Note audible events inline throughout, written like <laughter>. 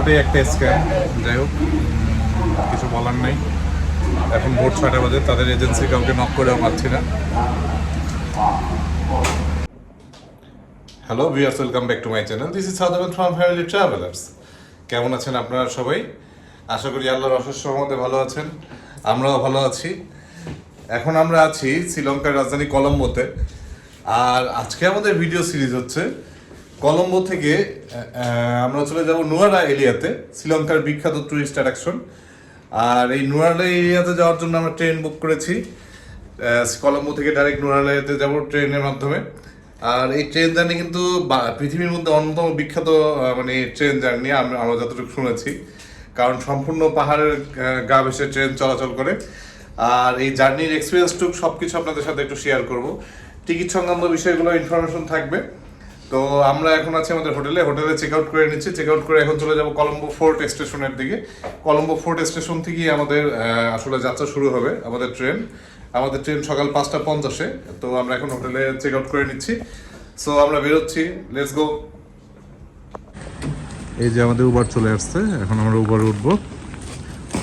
পুরোটাই একটা স্ক্যাম যাই হোক, কিছু বলার নেই। এখন ভোর ছয়টা বাজে, তাদের এজেন্সি কাউকে নক করেও পাচ্ছি না। Hello viewers welcome back to my channel this is সাউদাবাদ from family travellers কেমন আছেন আপনারা সবাই? আশা করি আল্লাহর অশেষ মধ্যে ভালো আছেন। আমরাও ভালো আছি। এখন আমরা আছি শ্রীলঙ্কার রাজধানী কলম্বোতে। আর আজকে আমাদের ভিডিও সিরিজ হচ্ছে কলম্বো থেকে আমরা চলে যাব নুয়ারা এরিয়াতে, শ্রীলঙ্কার বিখ্যাত টুরিস্ট অ্যাট্রাকশন আর এই নুয়ারা এরিয়াতে যাওয়ার জন্য আমরা ট্রেন বুক করেছি। কলম্বো থেকে ডাইরেক্ট নুয়ারাতে যাব ট্রেনের মাধ্যমে। আর এই ট্রেন জার্নি কিন্তু পৃথিবীর মধ্যে অন্যতম বিখ্যাত মানে ট্রেন জার্নি আমরা আমরা যতটুকু শুনেছি। কারণ সম্পূর্ণ পাহাড়ের গা ভেসে ট্রেন চলাচল করে। আর এই জার্নির এক্সপিরিয়েন্সটুকু সব কিছু আপনাদের সাথে একটু শেয়ার করব। টিকিট সংক্রান্ত বিষয়গুলো ইনফরমেশন থাকবে। তো আমরা এখন আছি আমাদের হোটেলে। হোটেলে চেক আউট করে নিচ্ছি। চেক আউট করে এখন চলে যাব কলম্বো ফোর্ট স্টেশনের দিকে। কলম্বো ফোর্ট স্টেশন থেকেই আমাদের আসলে যাত্রা শুরু হবে আমাদের ট্রেন। আমাদের ট্রেন সকাল পাঁচটা পঞ্চাশে। তো আমরা এখন হোটেলে চেক আউট করে নিচ্ছি। সো আমরা বেরোচ্ছি। লেটস গো এই যে আমাদের উবার চলে আসছে। এখন আমরা উবার উঠবো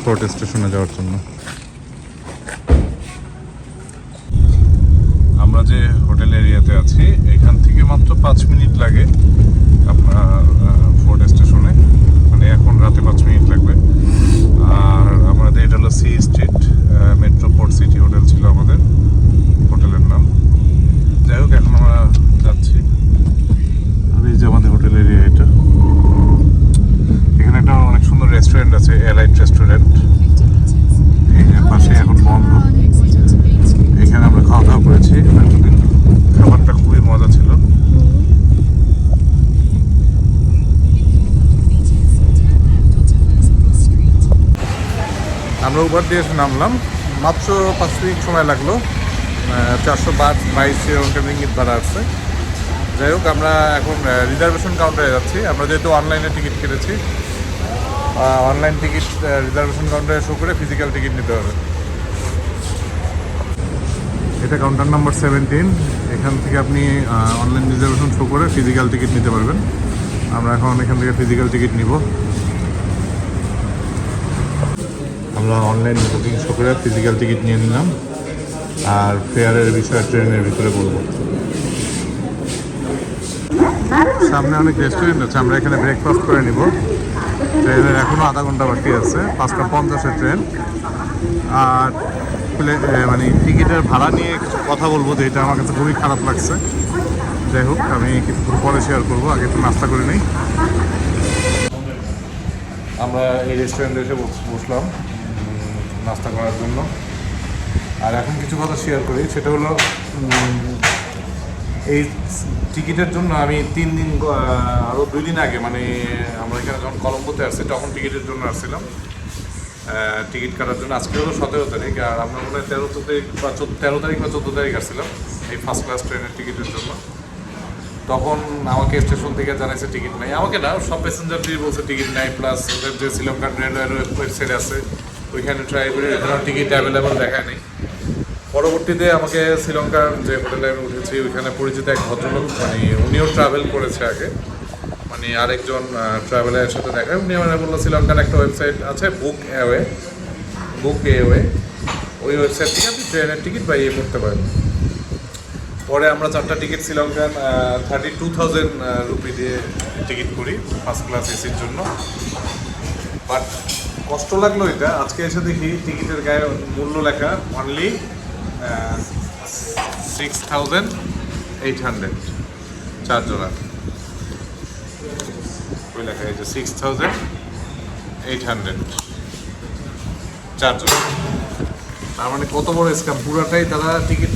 ফোর্ট স্টেশনে যাওয়ার জন্য। আমরা যে হোটেল এরিয়াতে আছি এখান থেকে মাত্র পাঁচ মিনিট লাগে আপনার ফোর্ট স্টেশনে। মানে এখন রাতে পাঁচ মিনিট লাগবে। আর আমাদের এটা হলো sea street metro port city hotel ছিল আমাদের হোটেলের নাম। যাই হোক এখন আমরা যাচ্ছি। আর এই যে আমাদের হোটেল এরিয়া এটা। এখানে একটা অনেক সুন্দর রেস্টুরেন্ট আছে এলাইট রেস্টুরেন্ট পাশে এখন বন্ধ। এখানে আমরা খাওয়া দাওয়া করেছি। এতদিন খাবারটা খুবই মজা ছিল। আমরা উবার দিয়ে এসে নামলাম। মাত্র পাঁচ মিনিট সময় লাগল। চারশো বাদ, বাইশ এরকম ইঙ্গিত ভাড়া আসছে যাই হোক, আমরা এখন রিজার্ভেশন কাউন্টারে যাচ্ছি। আমরা যেহেতু অনলাইনে টিকিট কেটেছি অনলাইন টিকিট রিজার্ভেশন কাউন্টারে শো করে ফিজিক্যাল টিকিট নিতে হবে। এটা কাউন্টার নাম্বার সেভেন্টিন এখান থেকে আপনি অনলাইন রিজার্ভেশন শো করে ফিজিক্যাল টিকিট নিতে পারবেন। আমরা এখন এখান থেকে ফিজিক্যাল টিকিট নিব। আমরা অনলাইন বুকিং শো করে ফিজিক্যাল টিকিট নিয়ে নিলাম। আর ফেয়ারের বিষয়ে ট্রেনের ভিতরে বলব। সামনে অনেক রেস্টুরেন্ট আছে, আমরা এখানে ব্রেকফাস্ট করে নিব। ট্রেনের এখনও আধা ঘণ্টা বাকি আছে, পাঁচটা পঞ্চাশের ট্রেন আর মানে টিকিটের ভাড়া নিয়ে কিছু কথা বলব যে এটা আমার কাছে খুবই খারাপ লাগছে। যাই হোক, আমি কিছুক্ষণ পরে শেয়ার করব, আগে একটু নাস্তা করে নিই। আমরা এই রেস্টুরেন্টে এসে বসলাম নাস্তা করার জন্য। আর এখন কিছু কথা শেয়ার করি, সেটা হলো এই টিকিটের জন্য আমি তিন দিন আরও আরও দুই দিন আগে মানে আমরা এখানে যখন কলম্বোতে আসছি, তখন টিকিটের জন্য আসছিলাম। টিকিট কাটার জন্য। আজকে হলো সতেরো তারিখ, আর আমরা মনে হয় তেরো তারিখ বা তেরো তারিখ বা চোদ্দ তারিখ আসছিলাম এই ফার্স্ট ক্লাস ট্রেনের টিকিটের জন্য। তখন আমাকে স্টেশন থেকে জানাইছে টিকিট নাই। আমাকে না, সব প্যাসেঞ্জার প্যাসেঞ্জারদের বলছে টিকিট নাই প্লাস ওদের যে শ্রীলঙ্কান রেলওয়ের ওয়েবসাইট আছে, ওইখানে ট্রাই করে টিকিট অ্যাভেলেবল দেখায় নেই। পরবর্তীতে আমাকে শ্রীলঙ্কার যে হোটেলে আমি উঠেছি, ওইখানে পরিচিত এক ভদ্রলোক মানে উনিও ট্রাভেল করেছে আগে। মানে আরেকজন ট্রাভেলারের সাথে দেখা উনি আমার বলল, শ্রীলঙ্কার একটা ওয়েবসাইট আছে বুক এওয়ে বুক এওয়ে ওই ওয়েবসাইট থেকে আপনি ট্রেনের টিকিট বা ইয়ে করতে পারেন। পরে আমরা চারটা ticket Sri Lankan thirty two thousand rupee দিয়ে টিকিট করি ফার্স্ট ক্লাস এসির জন্য। বাট কষ্ট লাগল এটা। আজকে এসে দেখি টিকিটের গায়ে মূল্য লেখা only six thousand eight hundred চার জোড়া। লেখা এই সিক্স থাউজেন্ড এইট হান্ড্রেড চার জোড়া তার মানে কত বড় স্ক্যাম পুরাটাই তারা টিকিট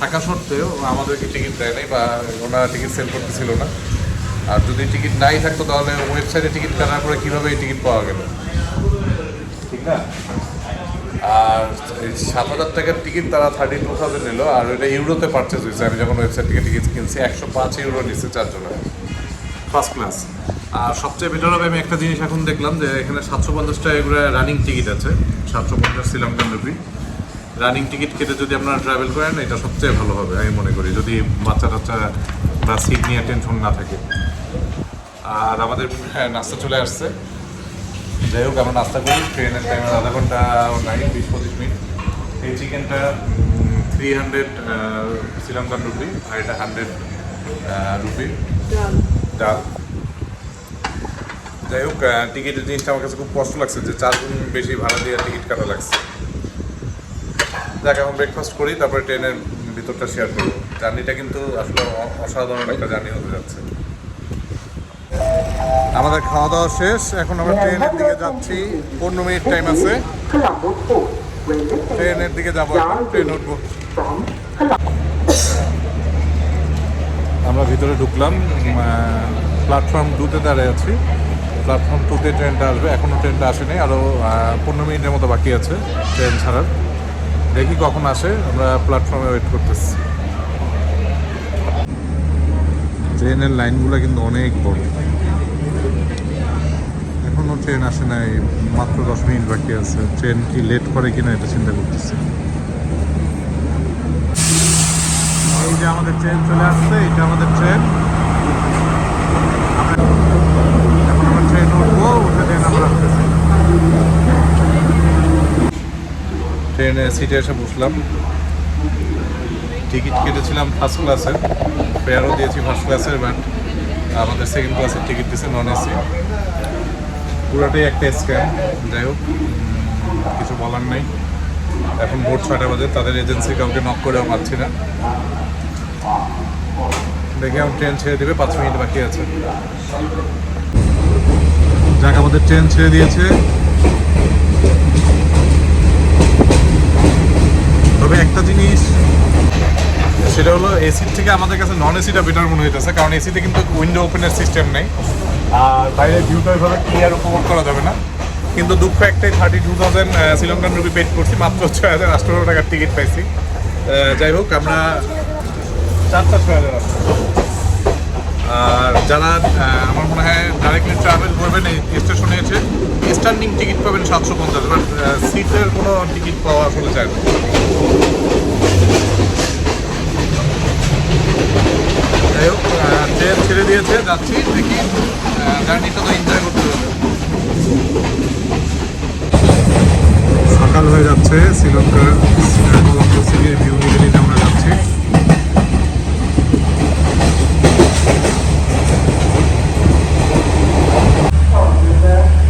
থাকা সত্ত্বেও আমাদেরকে টিকিট দেয় নাই বা ওনারা টিকিট সেল করতেছিল না। আর যদি টিকিট নাই থাকতো তাহলে ওয়েবসাইটে টিকিট কাটার পরে কীভাবে এই টিকিট পাওয়া গেল? ঠিক না? আর সাত হাজার টাকার টিকিট তারা থার্টি টু থাউজেন্ড নিল, আর ওইটা ইউরোতে পারচেজ হয়েছে। আমি যখন ওয়েবসাইট থেকে টিকিট কিনছি, একশো পাঁচ ইউরো নিচ্ছে চারজনের। ফার্স্ট ক্লাস আর সবচেয়ে বেটার হবে আমি একটা জিনিস এখন দেখলাম যে এখানে সাতশো পঞ্চাশ টাকা করে রানিং টিকিট আছে সাতশো পঞ্চাশ শ্রীলঙ্কান রুপি রানিং টিকিট কেটে যদি আপনারা ট্রাভেল করেন এটা সবচেয়ে ভালো হবে আমি মনে করি যদি বাচ্চা টাচ্চা বা সিট নিয়ে টেনশন না থাকে। আর আমাদের হ্যাঁ, নাস্তা চলে আসছে। যাই হোক আমরা নাস্তা করি ট্রেনের টাইমের আধা ঘণ্টা নাই বিশ পঁচিশ মিনিট। এই চিকেনটা থ্রি হান্ড্রেড শ্রীলঙ্কান রুপি আর এটা হান্ড্রেড রুপি ডাল। যাই হোক টিকিটের জিনিসটা আমার কাছে খুব কষ্ট লাগছে যে চার গুণ বেশি ভাড়া দিয়ে টিকিট কাটা লাগছে। যাক, এখন ব্রেকফাস্ট করি, তারপরে ট্রেনের ভিতরটা শেয়ার করব। জার্নিটা কিন্তু আসলে অসাধারণ একটা জার্নি হতে যাচ্ছে। আমাদের খাওয়া দাওয়া শেষ, এখন আমরা ট্রেনের দিকে যাচ্ছি। পনেরো মিনিট টাইম আছে। ট্রেনের দিকে যাব ট্রেন উঠবো। আমরা ভিতরে ঢুকলাম প্ল্যাটফর্ম টুতে দাঁড়িয়ে আছি। প্ল্যাটফর্ম টুতে ট্রেনটা আসবে। এখনও ট্রেনটা আসেনি আরও পনেরো মিনিটের মতো বাকি আছে ট্রেন ছাড়ার। দেখি কখন আসে, আমরা প্ল্যাটফর্মে ওয়েট করতেছি। ট্রেনের লাইনগুলো কিন্তু অনেক বড়। এখনও ট্রেন আসে নাই, মাত্র দশ মিনিট বাকি আছে। ট্রেন কি লেট করে কিনা এটা চিন্তা করতেছি। এই যে আমাদের ট্রেন চলে আসছে, এটা আমাদের ট্রেন ট্রেন সিটে এসে বসলাম। টিকিট কেটেছিলাম ফার্স্ট ক্লাসের ফেয়ারও দিয়েছি ফার্স্ট ক্লাসের বাট আমাদের সেকেন্ড ক্লাসের টিকিট দিয়েছে নন এসি পুরোটাই একটা স্ক্যাম যাই হোক কিছু বলার নেই। এখন ভোর ছয়টা বাজে, তাদের এজেন্সি কাউকে নক করেও পাচ্ছি না। দেখে আমার ট্রেন ছেড়ে দেবে, পাঁচ মিনিট বাকি আছে। যাক, আমাদের ট্রেন ছেড়ে দিয়েছে। তবে একটা জিনিস, সেটা হলো এসির থেকে আমাদের কাছে নন এসিটা বেটার মনে হইতেছে, কারণ এসিতে কিন্তু উইন্ডো ওপেনের সিস্টেম নেই। আর বাইরে ভিউটা ওইভাবে ক্লিয়ার উপভোগ করা যাবে না। কিন্তু দুঃখ একটাই thirty two thousand Sri Lankan rupee paid করছি, মাত্র ছয় হাজার আটশো টাকার টিকিট পাইছি। যাই হোক, আমরা চারটা ছয় হাজার আর যারা আমার হয় ট্রাভেল করবেন, এই স্টেশনে এসে স্ট্যান্ডিং টিকিট পাবেন সাতশো পঞ্চাশ বাট সিটের কোনো টিকিট পাওয়া আসলে যায় না। যাই হোক ট্রেন ছেড়ে দিয়েছে, যাচ্ছি, দেখি জার্নিটা তো এনজয় করতে হবে। সকাল হয়ে যাচ্ছে, শ্রীলঙ্কার কলম্বো সিটির ভিউ নিতে আমরা যাচ্ছি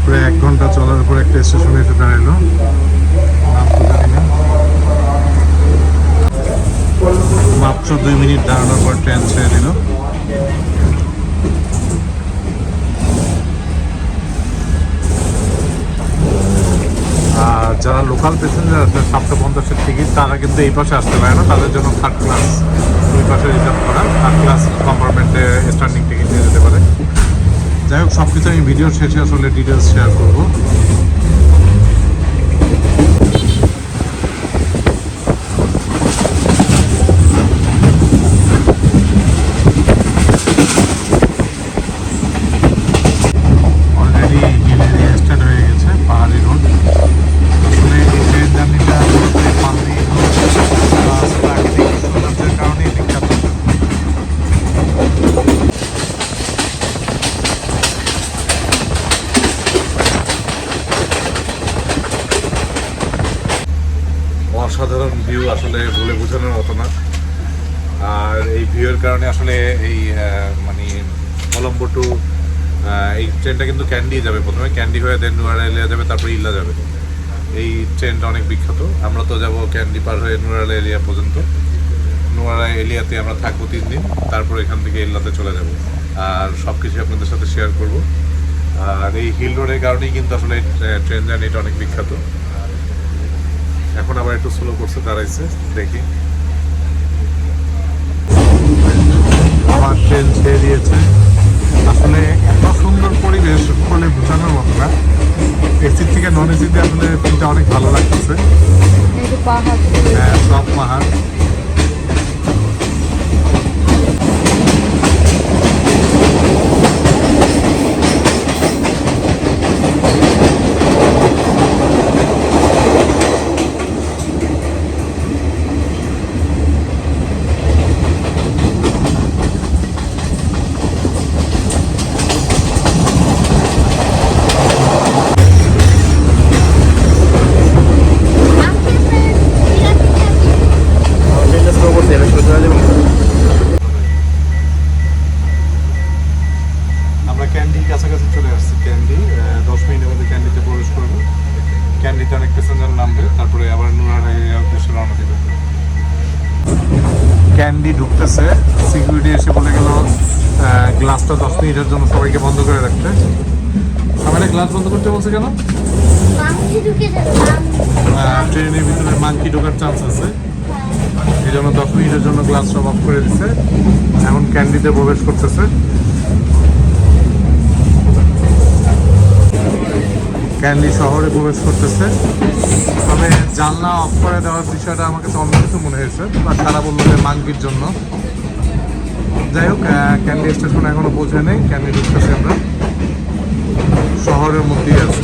প্রায় এক ঘণ্টা চলার পর একটা স্টেশনে এসে দাঁড়াল। মাত্র দুই মিনিট দাঁড়ানোর পর ট্রেন ছেড়ে দিল। আর যারা লোকাল প্যাসেঞ্জার আছে সাতশো পঞ্চাশের টিকিট তারা কিন্তু এই পাশে আসতে পারে না। তাদের জন্য থার্ড ক্লাস দুই পাশে রিজার্ভ করা। থার্ড ক্লাস কম্পার্টমেন্টে স্ট্যান্ডিং টিকিট নিয়ে যেতে পারে। যাই হোক সব কিছু আমি ভিডিওর শেষে আসলে ডিটেলস শেয়ার করব। বোঝানোর মতো না। আর এই ভিউয়ের কারণে আসলে এই মানে কলম্বো টু এই ট্রেনটা কিন্তু ক্যান্ডি যাবে। প্রথমে ক্যান্ডি হয়ে দেন নুয়ারা এলিয়া যাবে, তারপরে ইল্লা যাবে। এই ট্রেনটা অনেক বিখ্যাত। আমরা তো যাব ক্যান্ডি পার হয়ে নুয়ারা এলিয়া পর্যন্ত। নুয়ারা এলিয়াতে আমরা থাকব তিন দিন, তারপর এখান থেকে ইল্লাতে চলে যাব। আর সব কিছু আপনাদের সাথে শেয়ার করব। আর এই হিল রোডের কারণেই কিন্তু আসলে ট্রেন জার্নিটা অনেক বিখ্যাত। এখন আবার একটু স্লো করছে দাঁড়াইছে দেখি। আমার ট্রেন ছেড়ে দিয়েছে। আসলে এত সুন্দর পরিবেশ বলে বোঝানোর মতো না। এসি থেকে নন এসিতে আসলে ফিলটা অনেক ভালো লাগতেছে। হ্যাঁ সব পাহাড়। কেন? ট্রেনের ভিতরে মানকি ঢোকার চান্স আছে। এই জন্য দশ মিনিটের জন্য গ্লাস সব অফ করে দিছে। এখন ক্যান্ডিতে প্রবেশ করতেছে। ক্যান্ডি শহরে প্রবেশ করতেছে। তবে জানলা অফ করে দেওয়ার বিষয়টা আমার কাছে অন্য কিছু মনে হয়েছে বা তারা বলল যে মাঙ্কির জন্য। যাই হোক ক্যান্ডি স্টেশন এখনও পৌঁছে নেই ক্যান্ডি ঢুকতেছি আমরা। শহরের মধ্যেই আছে।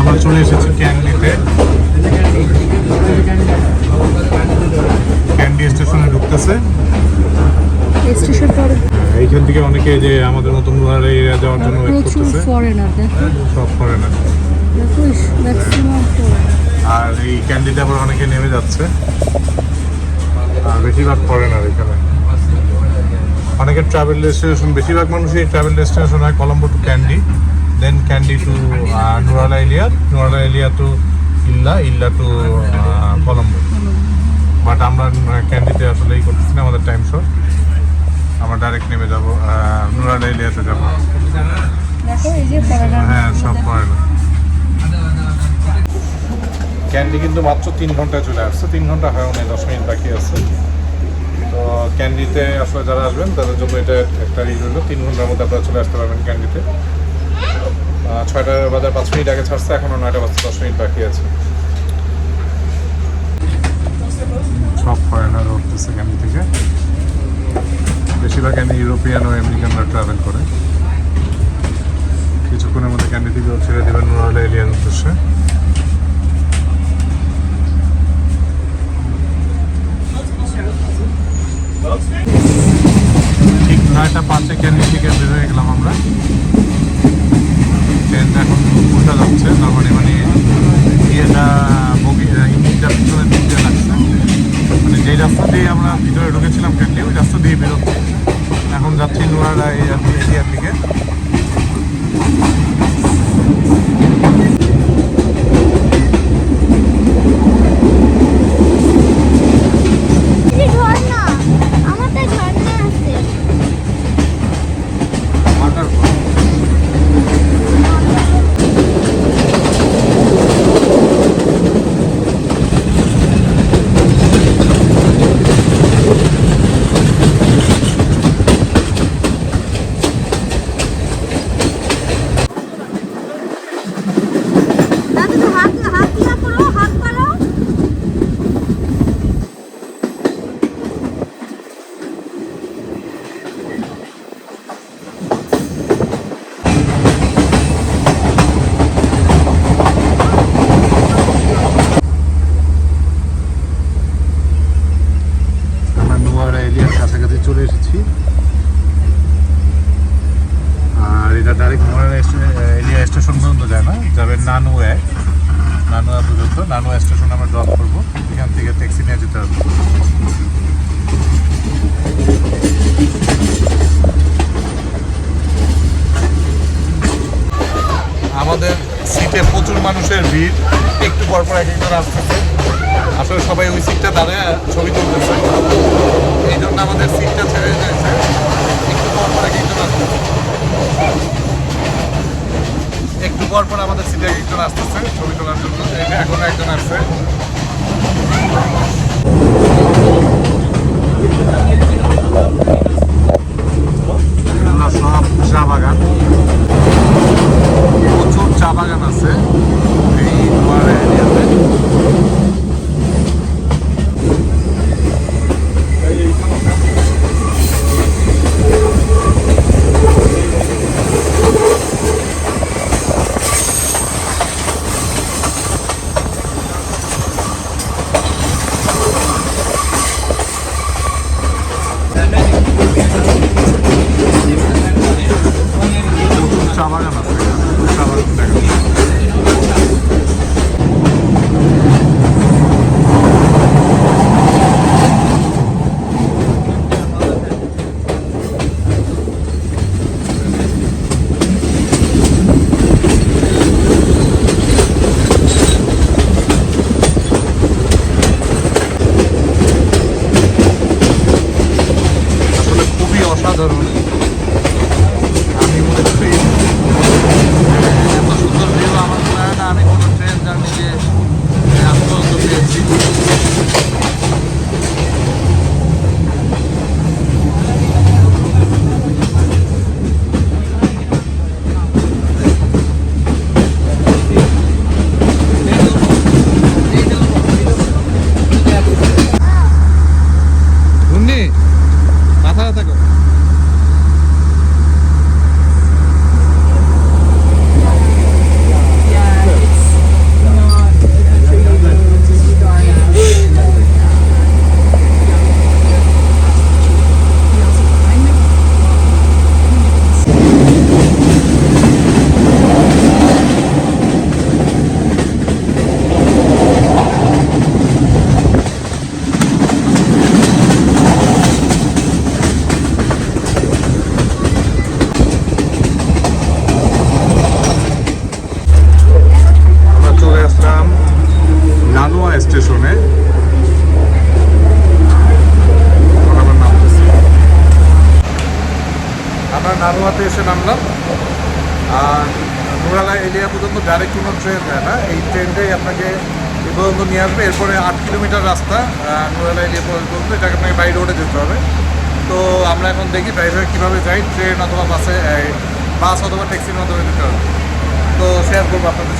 আমরা চলে এসেছি ক্যান্ডিতে। ক্যান্ডি স্টেশনে ঢুকতেছে। এইখান থেকে অনেকে যে আমাদের মতন এরিয়া যাওয়ার জন্য ওয়েট করতেছে। ফরেনার সব করে না আর এই ক্যান্ডিতে আবার অনেকে নেমে যাচ্ছে। আর বেশিরভাগ ফরেনার এখানে। অনেকে ট্রাভেল ডেস্টিনেশন বেশিরভাগ মানুষই ট্রাভেল ডেস্টিনেশন হয় Colombo to Kandy then Kandy to Nuwara Eliya Nuwara Eliya to Ella Ella to Colombo but আমরা ক্যান্ডিতে আসলে এই করতেছি না আমাদের টাইম শর্ট আমরা ডাইরেক্ট নেমে যাব নুরালা এলিয়াতে যাব। হ্যাঁ সব ফরেনার ক্যান্ডি কিন্তু মাত্র তিন ঘন্টায় চলে আসছে তিন ঘণ্টা হয় নাই দশ মিনিট বাকি আছে। তো ক্যান্ডিতে আসলে যারা আসবেন, তাদের জন্য এটা একটা ই রইল তিন ঘণ্টার মধ্যে আপনারা চলে আসতে পারবেন ক্যান্ডিতে ছয়টা বাজার পাঁচ মিনিট আগে ছাড়ছে, এখনও নয়টা বাজতে দশ মিনিট বাকি আছে। সব ফরেনার উঠতেছে ক্যান্ডি থেকে। বেশিরভাগ ক্যান্ডি ইউরোপিয়ান ও আমেরিকানরা ট্রাভেল করে। কিছুক্ষণের মধ্যে ক্যান্ডি থেকেও ছেড়ে দেবেন নুরালা এলিয়ান উদ্দেশ্যে। ঠিক নয়টা পাঁচে ক্যান্ডি থেকে বের গেলাম আমরা। ট্রেনটা এখন উল্টা যাচ্ছে তারপরে মানে ইয়েটা বগি ইঞ্জিনটা লাগছে। মানে যেই রাস্তা দিয়ে আমরা ভিতরে ঢুকেছিলাম ট্রেনটি ওই রাস্তা দিয়ে বেরোচ্ছি। এখন যাচ্ছি নোয়ারা এরিয়ার দিকে ঝর্ণা আমার তো ঝর্ণা আছে ওয়াটারফল দাদু তো হাত হাত দিয়া করো হাত করো আমরা নোয়ারা এরিয়ার কাছাকাছি চলে এসেছি আর এটা ডাইরেক্ট নোয়ারা এরিয়া স্টেশন পর্যন্ত যায় না। যাবে নানুয়া নানুয়া পর্যন্ত নানুয়া স্টেশন আমরা ড্রপ করব। এখান থেকে ট্যাক্সি নিয়ে যেতে হবে। আমাদের সিটে প্রচুর মানুষের ভিড়। একটু পর পর এক একজন আসতেছে। আসলে সবাই ওই সিটটা দাঁড়িয়ে ছবি তুলতেছে। এই জন্য আমাদের সিটটা ছেড়ে দিয়েছে। একটু পর পর আমাদের সিটে এক একজন আসতেছে, ছবি তোলার জন্য। এখন একজন আসছে। চা বাগান। প্রচুর চা বাগান আছে। এই নোয়ারা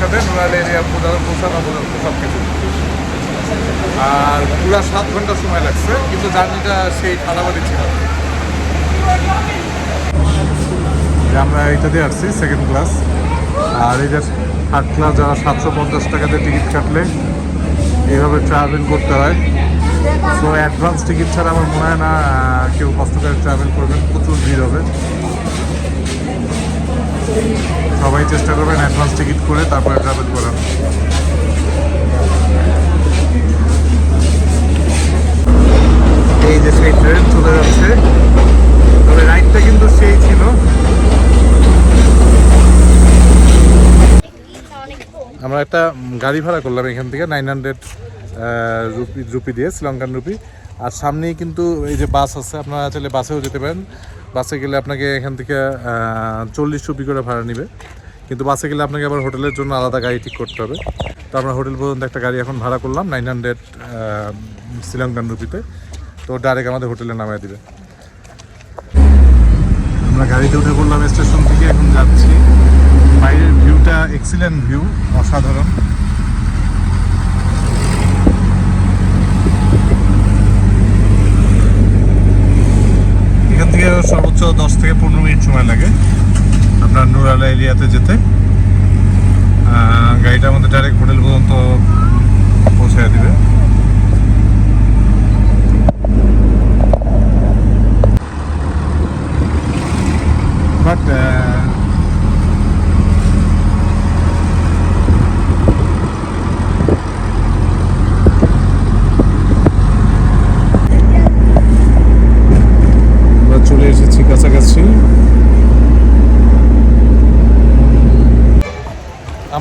সাথে নুরালা এরিয়া পৌঁছানো পৌঁছানো পর্যন্ত সব কিছু আর পুরো সাত ঘণ্টা সময় লাগছে, কিন্তু জার্নিটা সেই ঠান্ডাবাড়ি ছিল। আমরা এইটাতে আসছি সেকেন্ড ক্লাস আর এই যে থার্ড ক্লাস যারা সাতশো পঞ্চাশ টাকাতে টিকিট কাটলে এইভাবে ট্রাভেল করতে হয়। সো অ্যাডভান্স টিকিট ছাড়া আমার মনে হয় না কেউ কষ্ট করে ট্রাভেল করবেন, প্রচুর ভিড় হবে। সবাই চেষ্টা করবেন অ্যাডভান্স টিকিট করে তারপরে ট্রাভেল করার। এই যে সেই ট্রেন চলে যাচ্ছে। তবে রাইডটা কিন্তু সেই ছিল। আমরা একটা গাড়ি ভাড়া করলাম এখান থেকে নাইন হান্ড্রেড রুপি রুপি দিয়ে, শ্রীলঙ্কান রুপি। আর সামনেই কিন্তু এই যে বাস আছে, আপনারা চাইলে বাসেও যেতে পারেন। বাসে গেলে আপনাকে এখান থেকে চল্লিশ রুপি করে ভাড়া নেবে। কিন্তু বাসে গেলে আপনাকে আবার হোটেলের জন্য আলাদা গাড়ি ঠিক করতে হবে। তো আমরা হোটেল পর্যন্ত একটা গাড়ি এখন ভাড়া করলাম নাইন হান্ড্রেড শ্রীলঙ্কান রুপিতে। তো ডাইরেক্ট আমাদের হোটেলে নামিয়ে দিবে। আমরা গাড়িতে উঠে পড়লাম স্টেশন থেকে, এখন যাচ্ছি। বাইরের ভিউটা এক্সিলেন্ট ভিউ অসাধারণ এখান থেকে সর্বোচ্চ দশ থেকে পনেরো মিনিট সময় লাগে আপনার নুরালা এরিয়াতে যেতে। গাড়িটা আমাদের ডাইরেক্ট হোটেল পর্যন্ত পৌঁছে দেবে। বাট আমরা চলে এসেছি কাছাকাছি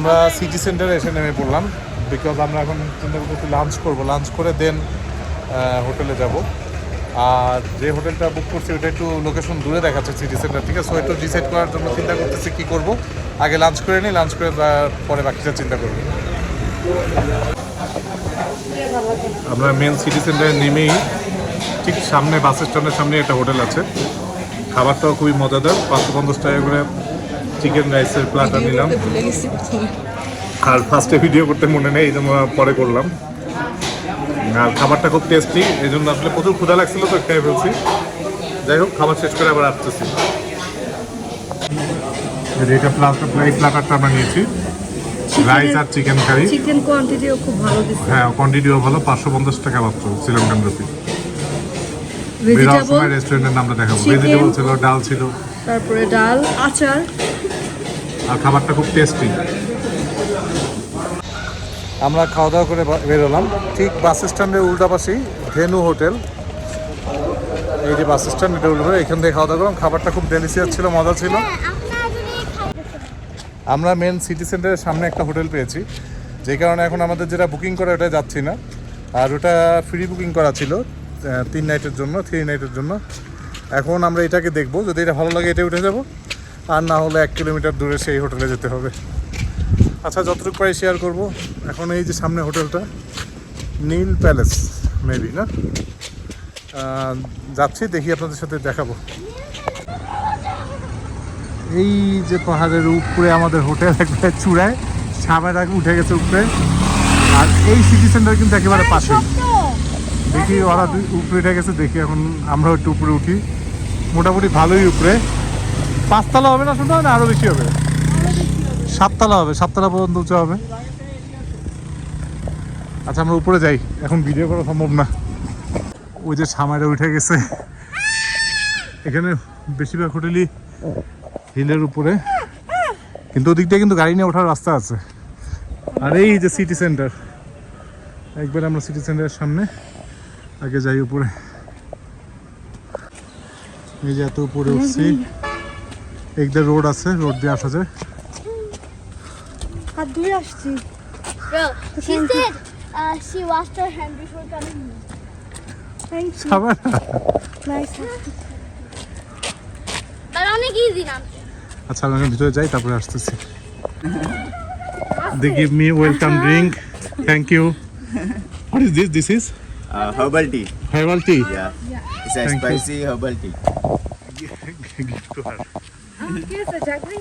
আমরা সিটি সেন্টারে এসে নেমে পড়লাম বিকজ আমরা এখন চিন্তা লাঞ্চ করব। লাঞ্চ করে দেন হোটেলে যাব। আর যে হোটেলটা বুক করছি, ওটা একটু লোকেশন দূরে দেখাচ্ছে সিটি সেন্টার থেকে সো একটু ডিসাইড করার জন্য চিন্তা করতেছি কী করব। আগে লাঞ্চ করে নিই লাঞ্চ করে পরে বাকিটা চিন্তা করব। আমরা মেন সিটি সেন্টারে নেমেই ঠিক সামনে বাস স্ট্যান্ডের সামনে একটা হোটেল আছে। খাবারটাও খুবই মজাদার, পাঁচশো পঞ্চাশ টাকা করে চিকেন রাইসের প্লাটা নিলাম। আর ফার্স্টে ভিডিও করতে মনে নেই এই জন্য পরে করলাম। আর খাবারটা খুব টেস্টি এই জন্য আসলে প্রচুর ক্ষুধা লাগছিল তো খেয়ে ফেলছি। যাই হোক খাবার শেষ করে আবার আসতেছি। এটা প্লাস এই প্লাটারটা আমরা নিয়েছি। রাইস আর চিকেন কারি চিকেন কোয়ান্টিটিও খুব ভালো দিচ্ছে। হ্যাঁ কোয়ান্টিটিও ভালো পাঁচশো পঞ্চাশ টাকা মাত্র শ্রীলঙ্কান রুপি ভেজিটেবল রেস্টুরেন্টের নামটা দেখাবো। ভেজিটেবল ছিল ডাল ছিল। তারপরে ডাল আচার। আর খাবারটা খুব টেস্টি আমরা খাওয়া দাওয়া করে বেরোলাম। ঠিক বাস স্ট্যান্ডের উল্টা পাশেই ভেনু হোটেল। এই যে বাস স্ট্যান্ড এটা উল্টো এখান থেকে খাওয়া দাওয়া করলাম। খাবারটা খুব ডেলিসিয়াস ছিল মজা ছিল। আমরা মেন সিটি সেন্টারের সামনে একটা হোটেল পেয়েছি। যে কারণে এখন আমাদের যেটা বুকিং করা ওটা যাচ্ছি না। আর ওটা ফ্রি বুকিং করা ছিল তিন নাইটের জন্য থ্রি নাইটের জন্য। এখন আমরা এটাকে দেখব। যদি এটা ভালো লাগে এটা উঠে যাব। আর না হলে এক কিলোমিটার দূরে সেই হোটেলে যেতে হবে। আচ্ছা যতটুকু পারি শেয়ার করব। এখন এই যে সামনে হোটেলটা নীল প্যালেস মেবি না? যাচ্ছি দেখি আপনাদের সাথে দেখাবো। এই যে পাহাড়ের উপরে আমাদের হোটেল একটা চূড়ায় আগে উঠে গেছে উপরে। আর এই সিটি সেন্টার কিন্তু একেবারে পাশে দেখি ওরা দুই উপরে উঠে গেছে দেখি এখন আমরাও একটু উপরে উঠি। মোটামুটি ভালোই উপরে। পাঁচতলা হবে না শুনতে না আরও বেশি হবে? সাততলা হবে, সাততলা পর্যন্ত উঁচু হবে। আচ্ছা আমরা উপরে যাই। এখন ভিডিও করা সম্ভব না। ওই যে সামারে উঠে গেছে। এখানে বেশিরভাগ হোটেলই হিলের উপরে। কিন্তু ওদিক দিয়ে কিন্তু গাড়ি নিয়ে ওঠার রাস্তা আছে। আর এই যে সিটি সেন্টার একবার আমরা সিটি সেন্টারের সামনে আগে যাই উপরে। এই যে এত উপরে উঠছি। একদের রোড আছে রোড দিয়ে আসা যায়। হাত ধুয়ে আসছি। Bro, she said uh, she washed her hand before coming here. Thank you আবার নাইস But অনেক easy নাম আচ্ছা আমি এখন ভিতরে যাই তারপরে আসতেছি। They give me welcome drink thank you what is this this is Uh, herbal tea. Herbal tea Yeah. It's a Thank you. spicy herbal tea. Give to her চাকরি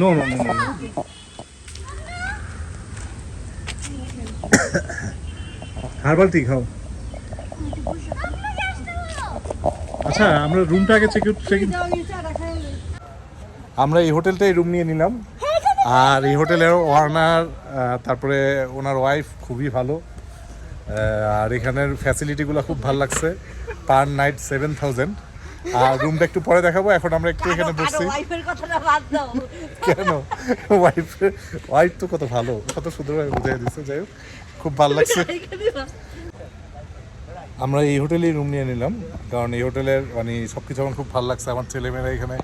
no no no no herbal tea খাও। আচ্ছা আমরা রুমটা আগে check check আমরা এই হোটেলটাই room নিয়ে নিলাম। আর এই হোটেলের ওয়ার্নার তারপরে ওনার ওয়াইফ খুবই ভালো। আর এখানের ফ্যাসিলিটিগুলো খুব ভালো লাগছে। পার নাইট সেভেন থাউজেন্ড আর রুমটা একটু পরে দেখাবো এখন আমরা একটু এখানে বসছি। কেন? ওয়াইফ ওয়াইফ তো কত ভালো কত সুন্দরভাবে বুঝিয়ে দিচ্ছে যাই হোক খুব ভালো লাগছে। <laughs> আমরা এই হোটেলেই রুম নিয়ে নিলাম কারণ এই হোটেলের মানে সব কিছু আমার খুব ভালো লাগছে আমার ছেলেমেয়েরা এখানে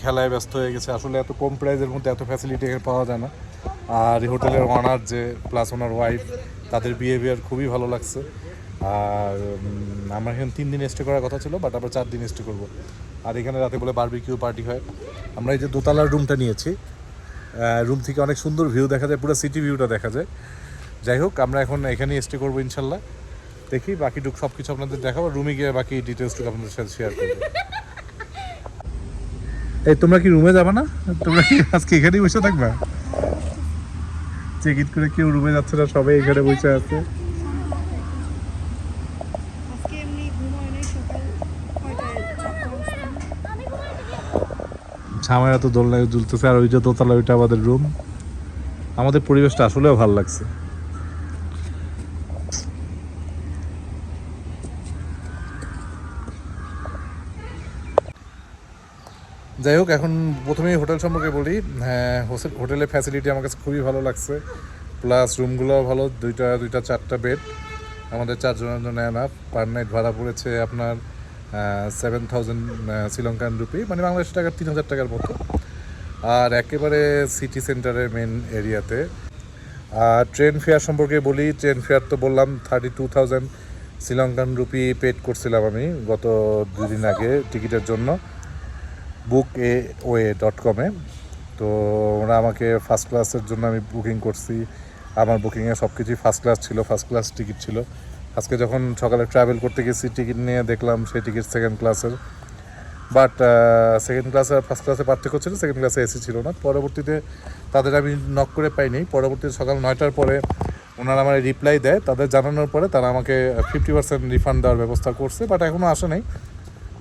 খেলায় ব্যস্ত হয়ে গেছে। আসলে এত কম প্রাইজের মধ্যে এত ফ্যাসিলিটি এখানে পাওয়া যায় না। আর এই হোটেলের ওনার যে প্লাস ওনার ওয়াইফ তাদের বিহেভিয়ার খুবই ভালো লাগছে। আর আমার এখানে তিন দিন স্টে করার কথা ছিল বাট আমরা চার দিন স্টে করব। আর এখানে রাতে বলে বারবিকিউ পার্টি হয়। আমরা এই যে দোতলার রুমটা নিয়েছি রুম থেকে অনেক সুন্দর ভিউ দেখা যায়, পুরো সিটি ভিউটা দেখা যায়। যাই হোক, আমরা এখন এখানেই স্টে করব ইনশাল্লাহ। দেখি বাকিটুক সব কিছু আপনাদের দেখাবো রুমে গিয়ে বাকি ডিটেলসটুকু আপনাদের সাথে শেয়ার করব। এই, তোমরা কি রুমে যাবে না? তোমরা কি আজকে এখানেই বসে থাকবে? চেক ইট করে কেউ রুমে যাচ্ছে না, সবাই এখানে বসে আছে আজকে এমনি ঘুমায় নাই সকাল কয়টায় চারটা বাজছে। ছামায় তো দোলনায় ঝুলতেছে আর ওই যে দোতলা, ওইটা আমাদের রুম আমাদের পরিবেশটা আসলেও ভালো লাগছে। যাই হোক, এখন প্রথমেই হোটেল সম্পর্কে বলি। হ্যাঁ হোটেলের ফ্যাসিলিটি আমার কাছে খুবই ভালো লাগছে। প্লাস রুমগুলো ভালো, দুইটা দুইটা, চারটা বেড আমাদের চারজনের জন্য এনাফ পার নাইট ভাড়া পড়েছে আপনার সেভেন থাউজেন্ড শ্রীলঙ্কান রুপি মানে বাংলাদেশ টাকার তিন হাজার টাকার মতো। আর একেবারে সিটি সেন্টারের মেন এরিয়াতে আর ট্রেন ফেয়ার সম্পর্কে বলি ট্রেন ফেয়ার তো বললাম thirty two thousand Sri Lankan rupee paid করছিলাম আমি গত দুদিন আগে টিকিটের জন্য। বুক এ ওয়ে ডট কমে তো ওরা আমাকে ফার্স্ট ক্লাসের জন্য আমি বুকিং করছি। আমার বুকিংয়ে সব কিছুই ফার্স্ট ক্লাস ছিল ফার্স্ট ক্লাস টিকিট ছিল। আজকে যখন সকালে ট্রাভেল করতে গেছি টিকিট নিয়ে দেখলাম সেই টিকিট সেকেন্ড ক্লাসের বাট সেকেন্ড ক্লাসে আর ফার্স্ট ক্লাসে পার্থক্য ছিল সেকেন্ড ক্লাসে এসি ছিল না। পরবর্তীতে তাদের আমি নক করে পাইনি। পরবর্তীতে সকাল নয়টার পরে ওনারা আমার রিপ্লাই দেয়। তাদের জানানোর পরে তারা আমাকে ফিফটি পার্সেন্ট রিফান্ড দেওয়ার ব্যবস্থা করছে বাট এখনও আসে নাই।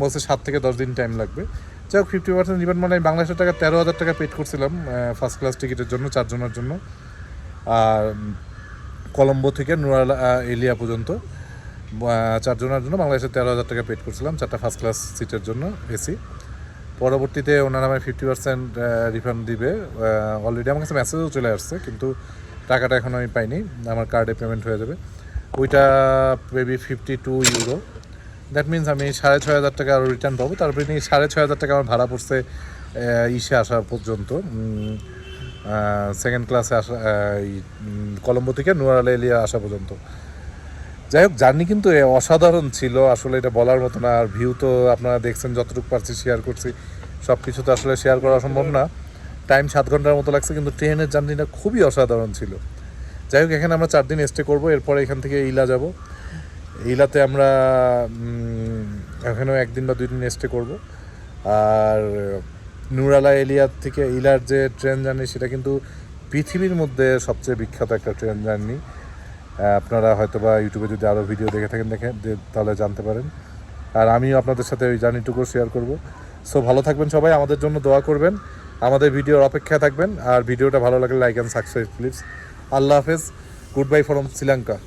বলছে সাত থেকে দশ দিন টাইম লাগবে। যাই হোক ফিফটি পার্সেন্ট রিফান্ড মানে আমি বাংলাদেশের টাকা তেরো হাজার টাকা পেড করছিলাম ফার্স্ট ক্লাস টিকিটের জন্য, চারজনের জন্য। আর কলম্বো থেকে নুরালা এলিয়া পর্যন্ত। চারজনের জন্য বাংলাদেশের তেরো হাজার টাকা পেড করছিলাম, চারটা ফার্স্ট ক্লাস সিটের জন্য এসি পরবর্তীতে ওনারা আমায় ফিফটি পার্সেন্ট রিফান্ড দিবে। অলরেডি আমার কাছে মেসেজও চলে আসছে, কিন্তু টাকাটা এখন আমি পাইনি। আমার কার্ডে পেমেন্ট হয়ে যাবে। ওইটা maybe fifty two euro that means আমি সাড়ে ছয় হাজার টাকা আরও রিটার্ন পাবো। তারপরে সাড়ে ছয় হাজার টাকা আমার ভাড়া পড়ছে ইসে আসা পর্যন্ত। সেকেন্ড ক্লাসে আসা কলম্বো থেকে নুয়ারালা এলিয়া আসা পর্যন্ত। যাই হোক, জার্নি কিন্তু অসাধারণ ছিল, আসলে এটা বলার মতো না। আর ভিউ তো আপনারা দেখছেন, যতটুকু পারছি শেয়ার করছি। সব কিছু তো আসলে শেয়ার করা সম্ভব না। টাইম সাত ঘণ্টার মতো লাগছে, কিন্তু ট্রেনের জার্নিটা খুবই অসাধারণ ছিল। যাই হোক, এখানে আমরা চার দিন স্টে করব, এরপরে এখান থেকে ইলা যাব। ইলাতে আমরা এখানেও একদিন বা দুই দিন স্টে করব। আর নুরালা এলিয়ার থেকে ইলার যে ট্রেন জার্নি, সেটা কিন্তু পৃথিবীর মধ্যে সবচেয়ে বিখ্যাত একটা ট্রেন জার্নি। আপনারা হয়তো বা ইউটিউবে যদি আরও ভিডিও দেখে থাকেন, দেখে তাহলে জানতে পারেন। আর আমিও আপনাদের সাথে ওই জার্নিটুকু শেয়ার করব। সো, ভালো থাকবেন সবাই, আমাদের জন্য দোয়া করবেন। আমাদের ভিডিওর অপেক্ষায় থাকবেন। আর ভিডিওটা ভালো লাগলে লাইক অ্যান্ড সাবস্ক্রাইব প্লিজ। আল্লাহ হাফেজ। Good bye from Sri Lanka.